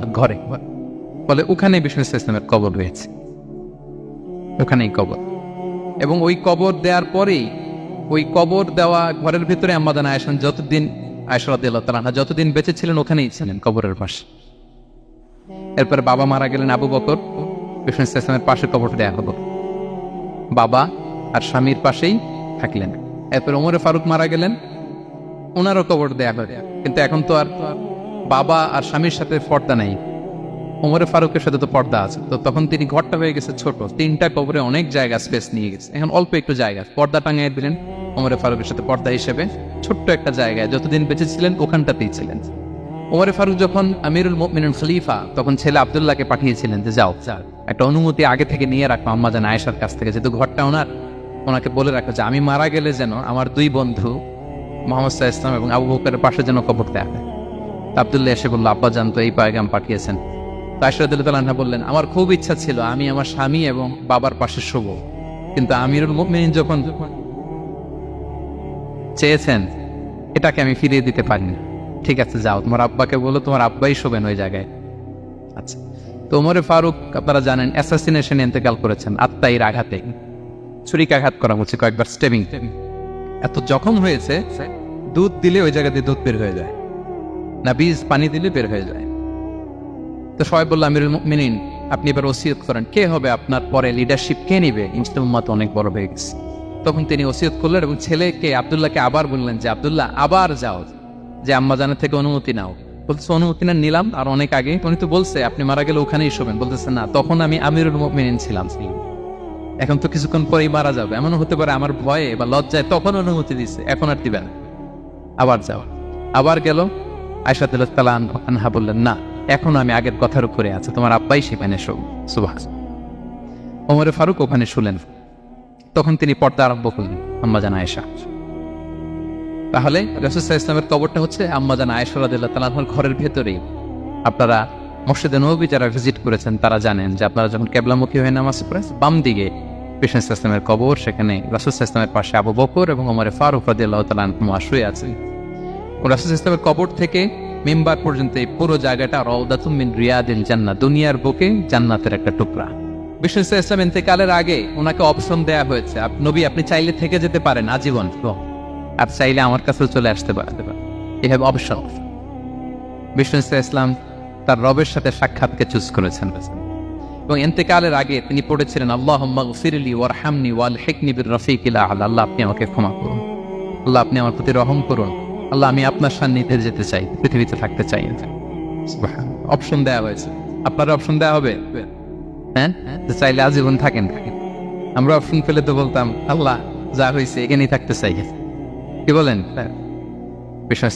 ঘরে। ফলে ওখানে ইসলামের কবর রয়েছে। ওখানেই কবর। এবং ওই কবর দেওয়ার পরেই, ওই কবর দেওয়া ঘরের ভিতরে যতদিন যতদিন বেঁচে ছিলেন, ওখানেই ছিলেন কবরের পাশে। এরপরে বাবা মারা গেলেন আবু বকর। বিষ্ণু ইসলামের পাশে কবর দেয়া হলো। বাবা আর স্বামীর পাশেই থাকলেন। এরপর ওমরে ফারুক মারা গেলেন। ওনারও কবর দেয়া হয় কিন্তু এখন তো আর বাবা আর স্বামীর সাথে পর্দা নাই। ওমরে ফারুকের সাথে তো পর্দা আছে। তো তখন তিনি ঘরটা হয়ে গেছে ছোট। তিনটা কবরে অনেক জায়গা, স্পেস নিয়ে গেছে। এখন অল্প একটু জায়গা। পর্দা টাঙিয়ে দিলেন ওমরে ফারুকের সাথে পর্দা হিসেবে। ছোট্ট একটা জায়গায় যতদিন বেঁচে ছিলেন, ওখানটাতেই ছিলেন। ওমরে ফারুক যখন আমিরুল মিনুল খলিফা, তখন ছেলে আবদুল্লাহকে পাঠিয়েছিলেন যে, যাও যাও। একটা অনুমতি আগে থেকে নিয়ে রাখো আম্মা জান আয়েশার কাছ থেকে। যেহেতু ঘরটা ওনার, ওনাকে বলে রাখো যে, আমি মারা গেলে যেন আমার দুই বন্ধু মোহাম্মদ সাহা ইসলাম এবং আবু বকরের পাশে যেন কবর তা আবদুল্লাহ এসে বলল, আব্বা জান তো এই পায়গাম পাঠিয়েছেন। তাইসরাদুল্লাহ বললেন, আমার খুব ইচ্ছা ছিল, আমি আমার স্বামী এবং বাবার পাশে শুভ কিন্তু আমিরুল মুমিনিন যখন চেয়েছেন, এটাকে আমি ফিরিয়ে দিতে পারিনি। ঠিক আছে, যাও, তোমার আব্বাকে বলো, তোমার আব্বাই শোবেন ওই জায়গায়। আচ্ছা তো ওমরে ফারুক, আপনারা জানেন অ্যাসাসিনেশন ইন্তেকাল করেছেন আত্মাইয়ের আঘাতে। ছুরিকাঘাত করা হচ্ছে কয়েকবার স্টেবিং এত জখম হয়েছে, দুধ দিলে ওই জায়গাতে দুধ বের হয়ে যায়। না বীজ পানি দিলে বের হয়ে যায়। তো সবাই বলল, আমিরুল মিনিন আপনি এবার ওসিয়ত করেন। কে হবে আপনার পরে লিডারশিপ কে নিবে? ইনস্টাম অনেক বড় হয়ে গেছে। তখন তিনি ওসিয়ত করলেন এবং ছেলেকে আবদুল্লাহকে আবার বললেন যে, আবদুল্লাহ, আবার যাও। যে আম্মা জানের থেকে অনুমতি নাও। বলতেছে, অনুমতি না নিলাম। আর অনেক আগে উনি তো বলছে, আপনি মারা গেলে ওখানেই শোবেন। বলতেছে, না, তখন আমি আমিরুল মিনিন ছিলাম। এখন তো কিছুক্ষণ পরেই মারা যাবে। এমনও হতে পারে আমার ভয়ে বা লজ্জায় তখন অনুমতি দিচ্ছে এখন আর দিবেন আবার যাও। আবার গেল। আয়সাদুল্লাহ আনহা বললেন, না, এখন আমি আগের কথার উপরে আছে। তোমার আব্বাই সেখানে শো সুবাহ ওমরে ফারুক ওখানে শুলেন। তখন তিনি পর্দা আরম্ভ করলেন, আম্মা জান আয়েশা। তাহলে রসুল্লাহ ইসলামের কবরটা হচ্ছে আম্মা জান আয়েশা রাদিল্লাহ তালাহর ঘরের ভেতরেই। আপনারা মসজিদে নবী যারা ভিজিট করেছেন, তারা জানেন যে আপনারা যখন কেবলামুখী হয়ে নামাজ পড়েন, বাম দিকে কৃষ্ণ ইসলামের কবর, সেখানে রাসুল ইসলামের পাশে আবু বকর এবং ওমরে ফারুক রাদিল্লাহ তালা শুয়ে আছেন। রাসুল ইসলামের কবর থেকে মেম্বার পর্যন্ত এই পুরো জায়গাটা রওদাতুম রিয়াদিল জান্নাত দুনিয়ার বুকে জান্নাতের একটা টুকরা। ইসলাম ইন্তেকালের আগে ওনাকে অপশন দেয়া হয়েছে। নবী, আপনি চাইলে থেকে যেতে পারেন, আজীবন। আর চাইলে আমার কাছে চলে আসতে পারেন। অপশন ইসলাম তার রবের সাথে সাক্ষাৎকে চুজ করেছেন। এবং এন্তেকালের আগে তিনি পড়েছিলেন আল্লাহ ফিরলি ওয়ারহামনি ওয়াল রফিক আল্লাহ আপনি আমাকে ক্ষমা করুন। আল্লাহ, আপনি আমার প্রতি রহম করুন। আল্লাহ, আমি আপনার সান্নিধ্যে যেতে চাই, পৃথিবীতে থাকতে চাই। অপশন দেওয়া হয়েছে। আপনার অপশন দেওয়া হবে? হ্যাঁ? চাইলে আজীবন থাকেন। আমরা অপশন পেলে তো বলতাম, আল্লাহ, যা হয়েছে এখানেই থাকতে চাই। কি বলেন?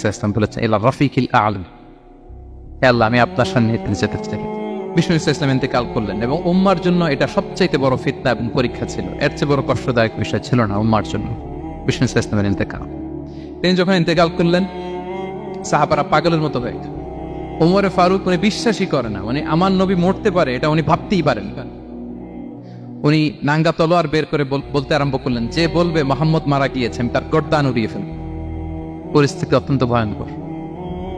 ইসলাম আল্লাহ, আমি আপনার সান্নিধ্যে যেতে চাই। বিষ্ণু ইসলাম ইন্তেকাল করলেন এবং উম্মার জন্য এটা সবচাইতে বড় ফিতনা এবং পরীক্ষা ছিল। এর চেয়ে বড় কষ্টদায়ক বিষয় ছিল না উম্মার জন্য। বিষ্ণু ইসলামের ইন্তেকাল। তিনি যখন ইন্তেকাল করলেন, সাহাবারা পাগলের মতো হয়ে গেল। ওমরে ফারুক উনি বিশ্বাসই করে না মানে আমার নবী মরতে পারে, এটা উনি ভাবতেই পারেন উনি নাঙ্গা তলোয়ার বের করে বল- বলতে আরম্ভ করলেন, যে বলবে মোহাম্মদ মারা গিয়েছে, আমি তার গর্দান উড়িয়ে ফেলব। পরিস্থিতি অত্যন্ত ভয়ঙ্কর।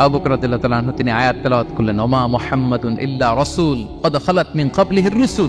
আবু বকর রাদিয়াল্লাহু তাআলা তিনি আয়াত তেলাওয়াত করলেন, ওমা মুহাম্মাদুন ইল্লা রাসূল, কদ খালাত মিন ক্বাবলিহির রুসুল।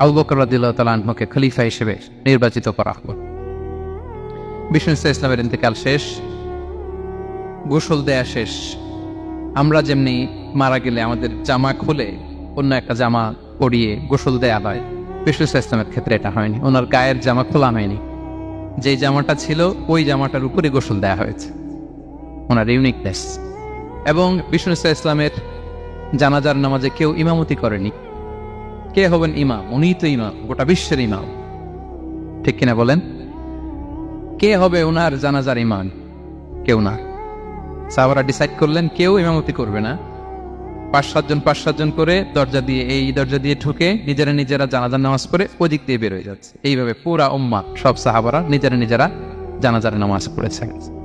আবু বকর রাদিল্লাহ খলিফা হিসেবে নির্বাচিত করা হল। বিষ্ণু ইসা ইসলামের ইন্তেকাল শেষ, গোসল দেয়া শেষ। আমরা যেমনি মারা গেলে আমাদের জামা খুলে অন্য একটা জামা পরিয়ে গোসল দেয়া হয়, বিষ্ণু ইসলামের ক্ষেত্রে এটা হয়নি। ওনার গায়ের জামা খোলা হয়নি। যেই জামাটা ছিল, ওই জামাটার উপরে গোসল দেয়া হয়েছে। ওনার ইউনিকনেস এবং বিষ্ণু ইসলামের জানাজার নামাজে কেউ ইমামতি করেনি। কে হবেন ইমাম? উনিই তো ইমাম, গোটা বিশ্বের ইমাম। ঠিক কিনা বলেন? কে হবে ওনার জানাজার ইমাম কেউ না। সাহাবারা ডিসাইড করলেন, কেউ ইমামতি করবে না। পাঁচ সাতজন পাঁচ সাতজন করে দরজা দিয়ে, এই দরজা দিয়ে ঢুকে নিজেরা নিজেরা জানাজার নামাজ পড়ে ওদিক দিয়ে বের হয়ে যাচ্ছে। এইভাবে পুরা উম্মা সব সাহাবারা নিজেরা নিজেরা জানাজার নামাজ পড়েছে